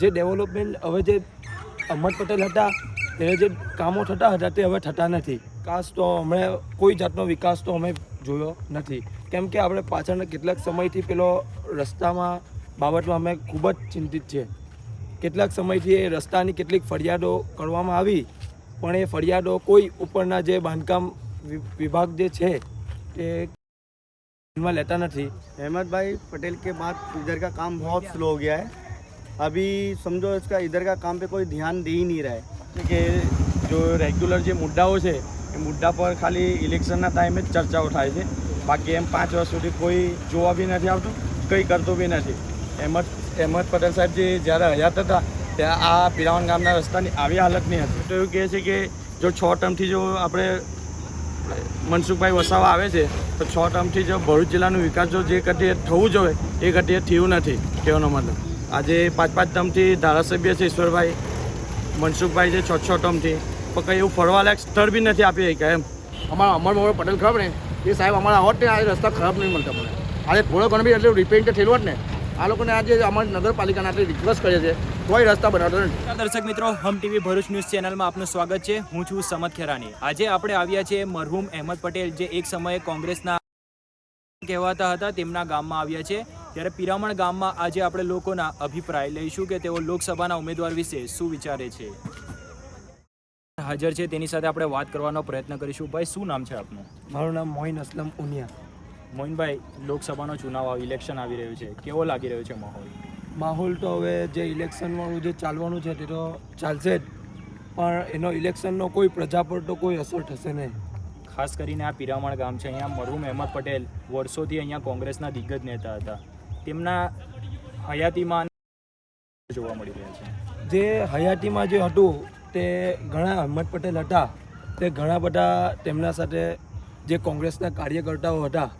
જે ડેવલપમેન્ટ હવે જે અહમદ પટેલ હતા, એ જે કામો થતા હતા તે હવે થતા નથી. વિકાસ તો હમણાં કોઈ જાતનો વિકાસ તો અમે જોયો નથી. કેમ કે આપણે પાછળના કેટલાક સમયથી પેલો રસ્તામાં બાબતમાં અમે ખૂબ જ ચિંતિત છીએ. કેટલાક સમયથી એ રસ્તાની કેટલીક ફરિયાદો કરવામાં આવી, પણ એ ફરિયાદો કોઈ ઉપરના જે બાંધકામ વિભાગ જે છે તે ધ્યાનમાં લેતા નથી. અહેમદભાઈ પટેલ કે બાદ ઇધર કા કામ બહુ સ્લો હો ગયા હૈ. अभी समझो इसका इधर का काम पे कोई ध्यान दे ही नहीं रहा है કે જો રેગ્યુલર જે મુદ્દાઓ છે એ મુદ્દા પર ખાલી ઇલેક્શનના ટાઈમે જ ચર્ચાઓ થાય છે બાકી એમ પાંચ વર્ષ સુધી કોઈ જોવા બી નથી આવતું કંઈ કરતું બી નથી અહેમદ અહેમદ પટેલ સાહેબ જે જ્યારે હયાત હતા ત્યાં આ પિરાવન ગામના રસ્તાની આવી હાલત નહીં હતી તો એવું કહે છે કે જો છ ટર્મથી જો આપણે મનસુખભાઈ વસાવા આવે છે તો છ ટર્મથી જો ભરૂચ જિલ્લાનો વિકાસ જો જે ગતિએ થવું જોઈએ એ ગતિએ થયું નથી કહેવાનો મતલબ આજે પાંચ પાંચ ટર્મથી ધારાસભ્ય છે ઈશ્વરભાઈ મનસુખભાઈ છે છ છ ટર્મથી પણ કંઈ એવું ફરવાલાયક સ્થળ બી નથી આપી શક્યા એમ. અમારા અમર મોડો પટેલ ખરાબ ને? એ સાહેબ અમારા હોત ને આજે રસ્તા ખરાબ નહીં મળતા મને આજે થોડો ઘણો બી એટલે રિપેન્ટ થયેલું હોત ને આ લોકોને આજે અમારી નગરપાલિકાને આટલી રિક્વેસ્ટ કરે છે. કોઈ રસ્તા બનાવતો નથી. દર્શક મિત્રો હમ ટીવી ભરૂચ ન્યૂઝ ચેનલમાં આપનું સ્વાગત છે. હું છું સમત ખેરાની આજે આપણે આવ્યા છીએ મરહુમ અહેમદ પટેલ જે એક સમયે કોંગ્રેસના કહેવાતા હતા તેમના ગામમાં આવ્યા છે. ત્યારે પિરામણ ગામમાં આજે આપણે લોકોના અભિપ્રાય લઈશું કે તેઓ લોકસભાના ઉમેદવાર વિશે શું વિચારે છે. હાજર છે તેની સાથે આપણે વાત કરવાનો પ્રયત્ન કરીશું. ભાઈ શું નામ છે આપનું? મારું નામ મોઇન અસલમ ઉનિયા. મોઇનભાઈ લોકસભાનો ચુનાવ ઇલેક્શન આવી રહ્યું છે. કેવો લાગી રહ્યો છે માહોલ? માહોલ તો હવે જે ઇલેક્શનવાળું જે ચાલવાનું છે તે તો ચાલશે જ. પણ એનો ઇલેક્શનનો કોઈ પ્રજા પર તો કોઈ અસર થશે નહીં. ખાસ કરીને આ પિરામણ ગામ છે. અહીંયા મરહુમ અહેમદ પટેલ વર્ષોથી અહીંયા કોંગ્રેસના દિગ્ગજ નેતા હતા. તેમના હયાતીમાં જોવા મળી રહ્યા છે. જે હયાતીમાં જે હતું, તે ઘણા અહમદ પટેલ હતા, તે ઘણા બધા તેમના સાથે જે કોંગ્રેસના કાર્યકર્તાઓ હતા,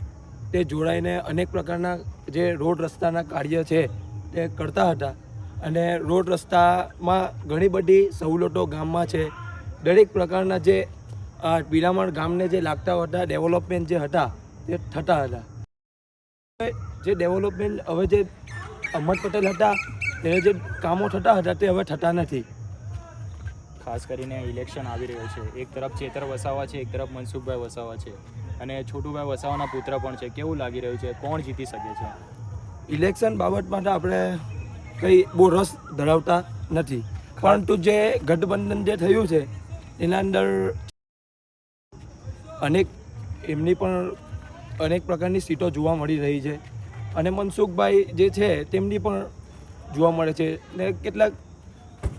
તે જોડાઈને અનેક પ્રકારના જે રોડ રસ્તાના કાર્ય છે, તે કરતા હતા. અને રોડ રસ્તામાં ઘણી બધી સવલતો ગામમાં છે. દરેક પ્રકારના જે પિરામણ ગામને જે લાગતા હતા, ડેવલપમેન્ટ જે હતા, તે થતા હતા. જે ડેવલપમેન્ટ હવે જે અહમદ પટેલ હતા તે જે કામો થતા હતા તે હવે થતા નથી. ખાસ કરીને ઇલેક્શન આવી રહ્યો છે. એક તરફ ચેતર વસાવા છે એક તરફ મનસુખભાઈ વસાવા છે. અને છોટુભાઈ વસાવાના પુત્ર પણ છે. કેવું લાગી રહ્યું છે? કોણ જીતી શકે છે? ઇલેક્શન બાબતમાં તો આપણે કંઈ બહુ રસ ધરાવતા નથી. પરંતુ જે ગઠબંધન જે થયું છે એના અંદર અનેક એમની પણ અનેક પ્રકારની સીટો જોવા મળી રહી છે. અને મનસુખભાઈ જે છે, તેમની પણ જોવા મળે છે. ને કેટલાક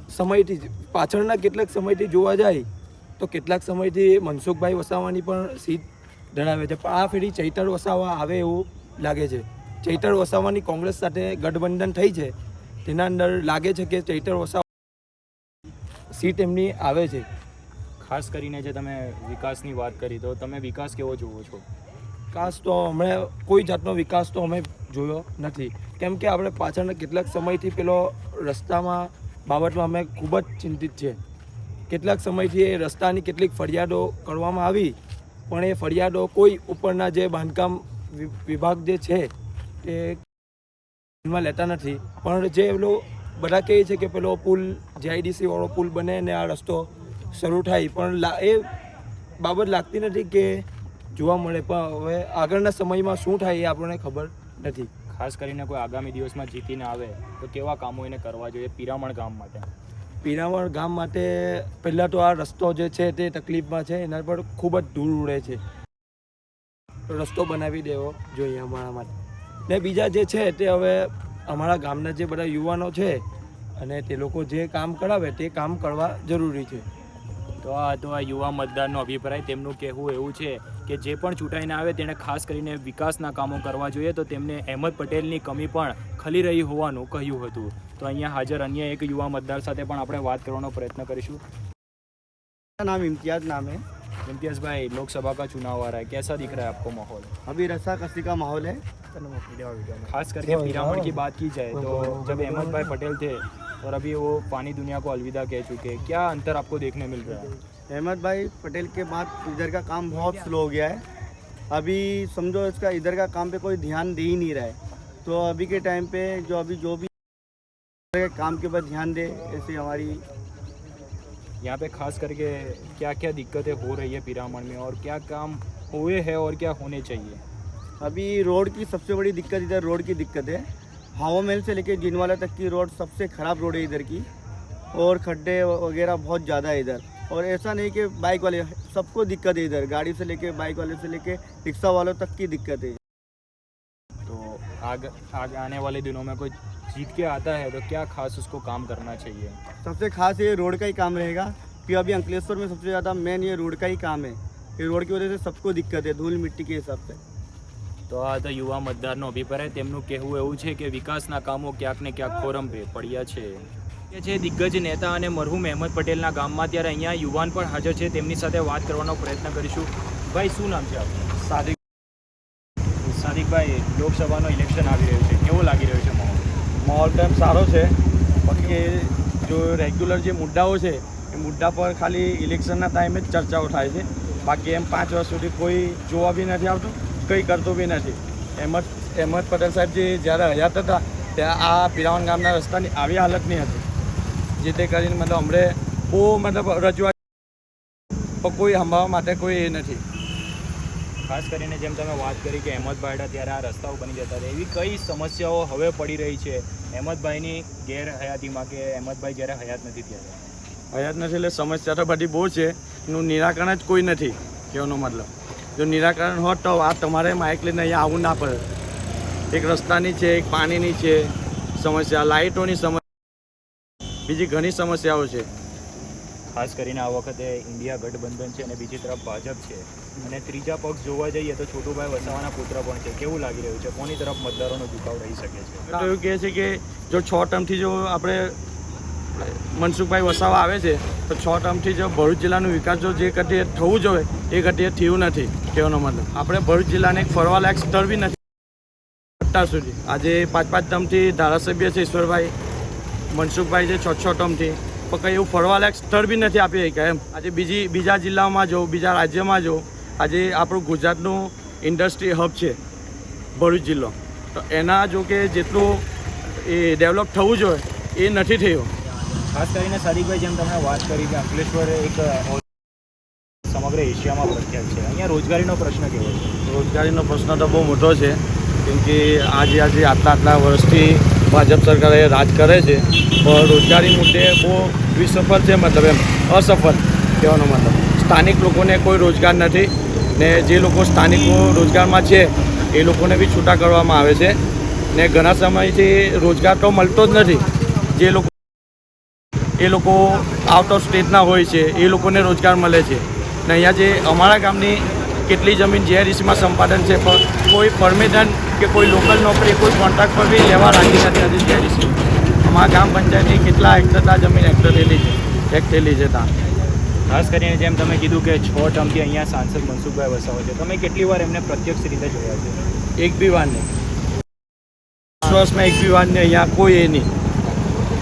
સમયથી પાછળના કેટલાક સમયથી જોવા જાય, તો કેટલાક સમયથી મનસુખભાઈ વસાવાની પણ સીટ ધરાવે છે. પણ આ ફેરી ચૈતર વસાવા આવે એવું લાગે છે. ચૈતર વસાવાની કોંગ્રેસ સાથે ગઠબંધન થઈ છે. તેના અંદર લાગે છે કે ચૈતર વસાવા સીટ એમની આવે છે. ખાસ કરીને જે તમે વિકાસની વાત કરી, તો તમે વિકાસ કેવો જોવો છો? વિકાસ તો હમણાં કોઈ જાતનો વિકાસ તો અમે જોયો નથી. કેમ કે આપણે પાછળના કેટલાક સમયથી પેલો રસ્તામાં, બાબતમાં અમે ખૂબ જ ચિંતિત છે કેટલાક સમયથી એ રસ્તાની કેટલીક ફરિયાદો કરવામાં આવી, પણ એ ફરિયાદો કોઈ ઉપરના જે બાંધકામ વિભાગ જે છે, તે ધ્યાનમાં લેતા નથી. પણ જે પેલો, બધા કહે છે કે પેલો પુલ જીઆઈડીસી વાળો પુલ બને ને આ રસ્તો શરૂ થાય. પણ એ બાબત લાગતી નથી કે જોવા મળે પણ હવે આગળના સમયમાં શું થાય એ આપણને ખબર નથી. ખાસ કરીને કોઈ આગામી દિવસમાં જીતીને આવે તો કેવા કામો એને કરવા જોઈએ પિરામણ ગામ માટે? પીરામણ ગામ માટે પહેલાં તો આ રસ્તો જે છે તે તકલીફમાં છે એના પર ખૂબ જ ધૂળ ઉડે છે. રસ્તો બનાવી દેવો જોઈએ અમારા માટે. ને બીજા જે છે તે હવે અમારા ગામના જે બધા યુવાનો છે અને તે લોકો જે કામ કરાવે તે કામ કરવા જરૂરી છે. તો આ તો આ યુવા મતદારનો અભિપ્રાય તેમનું કહેવું એવું છે કે જે પણ ચૂંટાઈને આવે તેણે ખાસ કરીને વિકાસના કામો કરવા જોઈએ તો તેમને અહેમદ પટેલની કમી પણ ખલી રહી હોવાનું કહ્યું હતું તો અહીંયા હાજર અન્ય એક યુવા મતદાર સાથે પણ આપણે વાત કરવાનો પ્રયત્ન કરીશું मेरा नाम इम्तियाज़ नाम है इम्तियाज भाई लोकसभा का चुनाव आ रहा है कैसा दिख रहा है आपको माहौल अभी रस्सा कसी का माहौल है खास करके पिरामण की बात की जाए तो जब अहमद भाई पटेल थे और अभी वो पानी दुनिया को अलविदा कह चुके हैं क्या अंतर आपको देखने मिल रहा है अहमद भाई पटेल के बाद इधर का काम बहुत स्लो हो गया है। अभी समझो इसका इधर का काम पे कोई ध्यान दे ही नहीं रहा है। तो अभी के टाइम पे जो अभी जो भी काम के ऊपर ध्यान दे ऐसे हमारी यहाँ पे खास करके क्या क्या दिक्कतें हो रही है पिरामण में और क्या काम हुए हैं और क्या होने चाहिए? अभी रोड की सबसे बड़ी दिक्कत इधर रोड की दिक्कत है। हवा महल से लेके जिनवाला तक की रोड सबसे ख़राब रोड है इधर की। और खड्डे वगैरह बहुत ज़्यादा है इधर। और ऐसा नहीं कि बाइक वाले सबको दिक्कत है इधर गाड़ी से लेके बाइक वाले से लेके रिक्शा वालों तक की दिक्कत है तो आग आगे आने वाले दिनों में कोई जीत के आता है तो क्या खास उसको काम करना चाहिए सबसे खास ये रोड का ही काम रहेगा कि अभी अंकलेश्वर में सबसे ज़्यादा मेन ये रोड का ही काम है ये रोड की वजह से सबको दिक्कत है धूल मिट्टी के हिसाब से તો આ તો યુવા મતદારનો અભિપ્રાય તેમનું કહેવું એવું છે કે વિકાસના કામો ક્યાંક ને ક્યાંક ખોરંભે પડ્યા છે એ છે દિગ્ગજ નેતા અને મરહુમ અહેમદ પટેલના ગામમાં ત્યારે અહીંયા યુવાન પણ હાજર છે. તેમની સાથે વાત કરવાનો પ્રયત્ન કરીશું. ભાઈ શું નામ છે આપનું? સાદી સાદિકભાઈ લોકસભાનો ઇલેક્શન આવી રહ્યું છે. કેવો લાગી રહ્યો છે માહોલ? માહોલ તો એમ સારો છે. બાકી જો રેગ્યુલર જે મુદ્દાઓ છે એ મુદ્દા પર ખાલી ઇલેક્શનના ટાઈમે જ ચર્ચાઓ થાય છે. બાકી એમ પાંચ વર્ષ સુધી કોઈ જોવા બી નથી આવતું કંઈ કરતું બી નથી. અહેમદ અહેમદ પટેલ સાહેબ જે જ્યારે હયાત હતા ત્યાં આ પિરાવન ગામના રસ્તાની આવી હાલત નહીં હતી. જેથી કરીને મતલબ અમને બહુ મતલબ રજૂઆત કોઈ સંભાળવા માટે કોઈ એ નથી. ખાસ કરીને જેમ તમે વાત કરી કે અહેમદભાઈ હતા ત્યારે આ રસ્તાઓ બની જતા હતા એવી કઈ સમસ્યાઓ હવે પડી રહી છે? અહેમદભાઈની ગેરહયાતીમાં કે અહેમદભાઈ જ્યારે હયાત નથી ત્યારે હયાત નથી એટલે સમસ્યા તો બધી બહુ છે. એનું નિરાકરણ જ કોઈ નથી કહેવાનો મતલબ. જો નિરાકરણ હોત તો આ તમારે માઇક લઈને અહીંયા આવવું ના પડે એક રસ્તાની છે એક પાણીની છે સમસ્યા લાઇટોની સમસ્યા બીજી ઘણી સમસ્યાઓ છે. ખાસ કરીને આ વખતે ઇન્ડિયા ગઠબંધન છે અને બીજી તરફ ભાજપ છે. અને ત્રીજા પક્ષ જોવા જઈએ તો છોટુભાઈ વસાવાના પુત્ર પણ છે. કેવું લાગી રહ્યું છે? કોની તરફ મતદારોનો ઝુકાવ રહી શકે છે? તો એવું કહે છે કે જો છ ટર્મથી જો આપણે મનસુખભાઈ વસાવા આવે છે તો છ ટર્મથી જો ભરૂચ જિલ્લાનો વિકાસ જો જે ઘટીએ થવું જોઈએ એ ઘટીએ થયું નથી. કહેવાનો મતલબ. આપણે ભરૂચ જિલ્લાને એક ફરવાલાયક સ્થળ બી નથી. અત્યાર સુધી. આજે પાંચ પાંચ ટર્મથી ધારાસભ્ય છે ઈશ્વરભાઈ. મનસુખભાઈ છે છ છ ટર્મથી પણ કંઈ એવું ફરવાલાયક સ્થળ બી નથી આપી શક્યા એમ. આજે બીજી બીજા જિલ્લામાં જો બીજા રાજ્યમાં જો આજે આપણું ગુજરાતનું ઇન્ડસ્ટ્રી હબ છે ભરૂચ જિલ્લો. તો એના જો કે જેટલું એ ડેવલપ થવું જોઈએ એ નથી થયું. ખાસ કરીને સાદિકભાઈ જેમ તમે વાત કરી કે અંકલેશ્વર એક સમગ્ર એશિયામાં પ્રખ્યાત છે. અહીંયા રોજગારીનો પ્રશ્ન કેવો છે? રોજગારીનો પ્રશ્ન તો બહુ મોટો છે કેમ કે આજે આજે આટલા આટલા વર્ષથી ભાજપ સરકારે રાજ કરે છે, પણ રોજગારી મુદ્દે બહુ વિસફળ છે, મતલબ એમ અસફળ કહેવાનો મતલબ. સ્થાનિક લોકોને કોઈ રોજગાર નથી ને જે લોકો સ્થાનિકો રોજગારમાં છે, એ લોકોને બી છૂટા કરવામાં આવે છે. ને ઘણા સમયથી રોજગાર તો મળતો જ નથી. જે લોકો એ લોકો આઉટ ઓફ સ્ટેટના હોય છે, એ લોકોને રોજગાર મળે છે. ને અહીંયા જે અમારા ગામની કેટલી જમીન જીઆઈડીસીમાં સંપાદન છે પણ કોઈ પરમેદન કે કોઈ લોકલ નોકરી કોઈ કોન્ટ્રાક્ટ પર બી લેવા રાખી નથી હતી અમારા ગામ પંચાયતની કેટલા હેક્ટર જમીન હેક્ટર થયેલી છે એક થયેલી છે ત્યાં. ખાસ કરીને જેમ તમે કીધું કે છ ટર્મથી અહીંયા સાંસદ મનસુખભાઈ વસાવા છે તમે કેટલી વાર એમને પ્રત્યક્ષ રીતે જોયા છે? એક બી વાર નહીં. વર્ષમાં એક બી વાર નહીં અહીંયા કોઈ એ નહીં.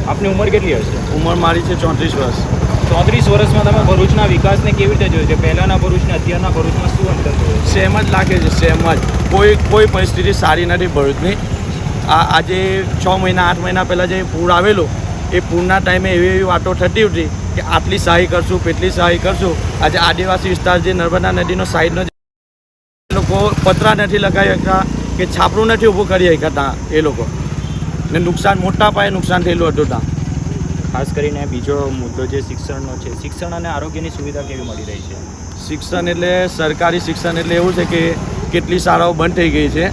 આપની ઉંમર કેટલી હશે? ઉંમર મારી છે ચોત્રીસ વર્ષ. ચોત્રીસ વર્ષમાં તમે ભરૂચના વિકાસને કેવી રીતે જોયો છે? પહેલાંના ભરૂચને અત્યારના ભરૂચમાં શું અંતર જોયું સેમ જ લાગે છે સેમ જ. કોઈ કોઈ પરિસ્થિતિ સારી નથી ભરૂચની. આ આજે છ મહિના આઠ મહિના પહેલાં જે પૂર આવેલું એ પૂરના ટાઈમે એવી એવી વાતો થતી હતી કે આટલી સહાય કરશું પેટલી સહાય કરશું. આજે આદિવાસી વિસ્તાર જે નર્મદા નદીનો સાઈડનો લોકો પતરા નથી લગાવી શકતા કે છાપરું નથી ઊભું કરી શકતા એ લોકો. ને નુકસાન મોટા પાયે નુકસાન થયેલું હતું ત્યાં. ખાસ કરીને બીજો મુદ્દો જે શિક્ષણનો છે શિક્ષણ અને આરોગ્યની સુવિધા કેવી મળી રહી છે? શિક્ષણ એટલે સરકારી શિક્ષણ એટલે એવું છે કે કેટલી શાળાઓ બંધ થઈ ગઈ છે.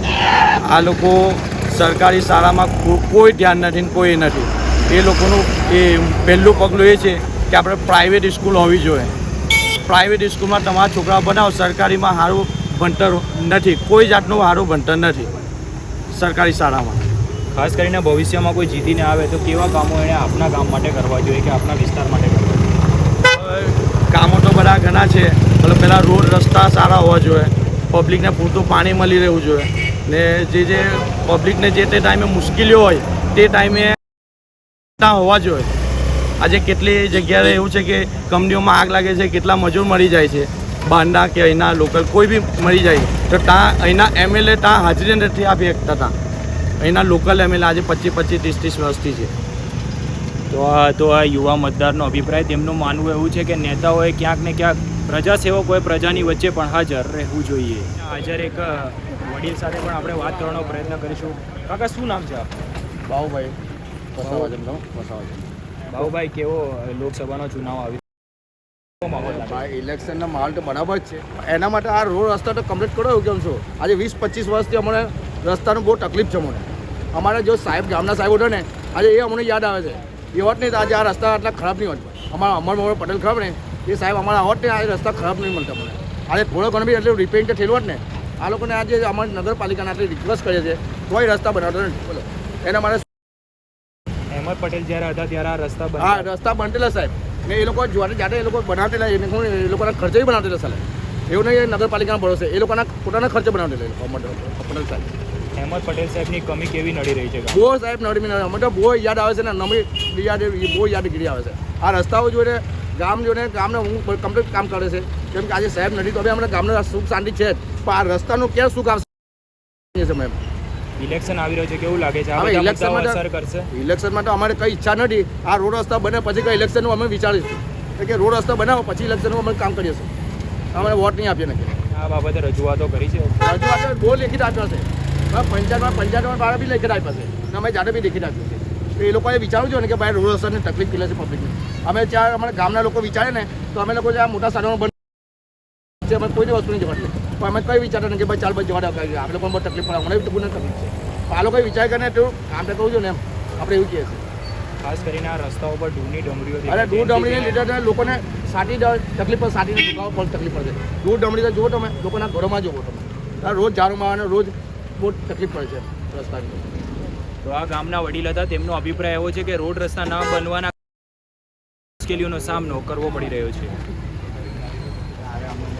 આ લોકો સરકારી શાળામાં કોઈ ધ્યાન નથી ને કોઈ નથી. એ લોકોનું એ પહેલું પગલું એ છે કે આપણે પ્રાઇવેટ સ્કૂલ હોવી જોઈએ. પ્રાઇવેટ સ્કૂલમાં તમારા છોકરાઓ બનાવો સરકારીમાં સારું ભણતર નથી. કોઈ જાતનું સારું ભણતર નથી સરકારી શાળામાં. ખાસ કરીને ભવિષ્યમાં કોઈ જીતીને આવે તો કેવા કામો એણે આપના ગામ માટે કરવા જોઈએ કે આપના વિસ્તાર માટે કરવા જોઈએ? કામો તો બધા ઘણા છે એટલે પહેલાં રોડ રસ્તા સારા હોવા જોઈએ. પબ્લિકને પૂરતું પાણી મળી રહેવું જોઈએ. ને જે જે પબ્લિકને જે તે ટાઈમે મુશ્કેલીઓ હોય, તે ટાઈમે ત્યાં હોવા જોઈએ. આજે કેટલી જગ્યાએ એવું છે કે કંપનીઓમાં આગ લાગે છે, કેટલા મજૂર મરી જાય છે. બાંડા કે અહીંના લોકલ કોઈ બી મરી જાય. તો ત્યાં અહીંના એમએલએ ત્યાં હાજરી નથી આપી શકતા ત્યાં અહીંના લોકલ એમએલએ આજે પચીસ પચીસ ત્રીસ ત્રીસ વર્ષથી છે. તો આ તો આ યુવા મતદારનો અભિપ્રાય તેમનું માનવું એવું છે કે નેતાઓએ ક્યાંક ને ક્યાંક પ્રજાસેવકોએ પ્રજાની વચ્ચે પણ હાજર રહેવું જોઈએ. હાજર એક વડીલ સાથે પણ આપણે વાત કરવાનો પ્રયત્ન કરીશું. કાકા શું નામ છે આપનું? બાહુભાઈ. બાહુભાઈ કેવો લોકસભાનો ચુનાવ આવ્યો ઇલેક્શનના માહોલ તો બરાબર છે. એના માટે આ રોડ રસ્તા તો કમ્પ્લીટ કરો એવું કેમ છો? આજે વીસ પચીસ વર્ષથી અમને રસ્તાનું બહુ તકલીફ છે મને. અમારે જો સાહેબ ગામના સાહેબ હતો ને આજે એ અમને યાદ આવે છે. એ હોત નહીં તો આજે આ રસ્તા આટલા ખરાબ નહીં હોત. અમારા અમર મોહન પટેલ ખરાબ ને? એ સાહેબ અમારા હોત ને આજે રસ્તા ખરાબ નહીં મળતા મને. આજે થોડો ઘણો બી એટલું રિપેરિંગ તો થયેલું હોત ને આ લોકોને આજે અમારી નગરપાલિકાને આટલી રિક્વેસ્ટ કરીએ છે કોઈ રસ્તા બનાવતો નથી. બોલો. એના માટે અહેમદ પટેલ જ્યારે હતા ત્યારે આ રસ્તા હા રસ્તા બનતેલા સાહેબ. ને એ લોકો જોવા જાતે એ લોકો બનાવેલા એને કોણ એ લોકોના ખર્ચે બી બનાવતેલા સાહેબ. એવું નહીં એ નગરપાલિકાના ભરોસે. એ લોકોના પોતાના ખર્ચે બનાવેલા એ લોકો પટેલ સાહેબ. અહેમદ પટેલ સાહેબની કમી કેવી નડી રહી છે બહુ સાહેબ નડી મિનિટ મતલબ બહુ યાદ આવે છે ને નમી યાદ બહુ યાદગીરી આવે છે. આ રસ્તાઓ જોઈને ગામ જોઈને ગામને હું કમ્પ્લીટ કામ કરે છે. કેમ કે આજે સાહેબ નડી તો હવે અમને ગામને સુખ શાંતિ છે જ. પણ આ રસ્તાનું ક્યાં સુખ આવશે? છે ઇલેક્શન આવી રહ્યો છે કેવું લાગે છે? હવે બધા ઇલેક્શનમાં મુદ્દાઓ તો- અસર કરશે? ઇલેક્શનમાં તો અમારે કઈ ઈચ્છા નથી. આ રોડ રસ્તા બને પછી કંઈ ઇલેક્શનનું અમે વિચારીશું. કે રોડ રસ્તા બનાવો પછી ઇલેક્શનનું અમે કામ કરીશું અમારે વોટ નહીં આપીએ નથી આ બાબતે રજૂઆતો કરી છે? રજૂઆત બહુ લેખિત આપ્યો છે. હવે પંચાયતમાં પંચાયતમાં બાળા બી લખી રાખ્યા છે અને અમે જાતે બી દેખી રાખ્યું છે. તો એ લોકોએ વિચારવું જોઈએ ને કે ભાઈ રોડ રસ્તાની તકલીફ કેટલી છે પબ્લિકની અમે ત્યાં અમારા ગામના લોકો વિચારે ને તો અમે લોકો આ મોટા સાધનો બંધ છે અમે કોઈની વસ્તુની જરૂર નથી પણ અમે કંઈ વિચારતા નહીં કે ભાઈ ચાલ ભાઈ જવા દો આપણે પણ બહુ તકલીફ પડે અમને બી તકલીફ છે. આ લોકોએ વિચાર કરીને તો કામ તો કહું છું ને એમ. આપણે એવું કહીએ છીએ. ખાસ કરીને આ રસ્તાઓ પર ધૂળની ડમરીઓ અરે છે. ડમરીને લીધે લોકોને સાટી તકલીફ પર સાટીને દુખાવો પણ તકલીફ પડશે દૂર ડમરી તો જુઓ તમે લોકોના ઘરોમાં જુઓ તમે. રોજ ઝાડુમાં અને રોજ બહુ તકલીફ પડે છે રસ્તાની. તો આ ગામના વડીલ હતા. તેમનો અભિપ્રાય એવો છે કે રોડ રસ્તા ન બનવાના મુશ્કેલીઓનો સામનો કરવો પડી રહ્યો છે.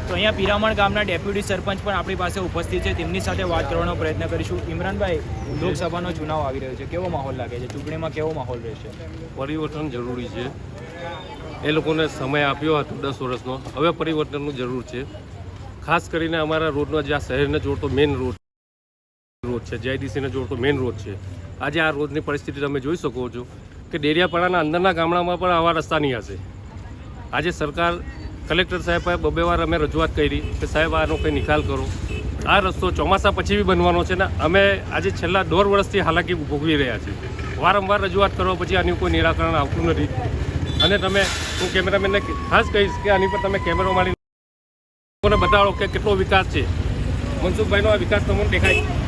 તો અહીંયા પિરામણ ગામના ડેપ્યુટી સરપંચ પણ આપણી પાસે ઉપસ્થિત છે. તેમની સાથે વાત કરવાનો પ્રયત્ન કરીશું. ઇમરાનભાઈ લોકસભાનો ચુનાવ આવી રહ્યો છે. કેવો માહોલ લાગે છે? ચૂંટણીમાં કેવો માહોલ રહેશે? પરિવર્તન જરૂરી છે. એ લોકોને સમય આપ્યો હતો દસ વર્ષનો. હવે પરિવર્તનનું જરૂર છે. ખાસ કરીને અમારા રોડનો જે આ શહેરને જોડતો મેઇન રોડ રોડ છે. જયદીસીને જોડતો મેઇન રોડ છે. આજે આ રોડની પરિસ્થિતિ તમે જોઈ શકો છો કે ડેરિયાપાડાના અંદરના ગામડામાં પણ આવા રસ્તા નહીં હશે. આજે સરકાર, કલેક્ટર સાહેબ બબે વાર અમે રજૂઆત કરી કે સાહેબ, આનો કંઈ નિકાલ કરો. આ રસ્તો ચોમાસા પછી બી બનવાનો છે ને અમે આજે છેલ્લા દોઢ વર્ષથી હાલાકી ભોગવી રહ્યા છીએ. વારંવાર રજૂઆત કરવા પછી આનું કોઈ નિરાકરણ આવતું નથી. અને તમે, હું કેમેરામેનને ખાસ કહીશ કે આની પર તમે કેમેરો મારી લોકોને બતાવો કે કેટલો વિકાસ છે. મનસુખભાઈનો આ વિકાસ તમને દેખાય.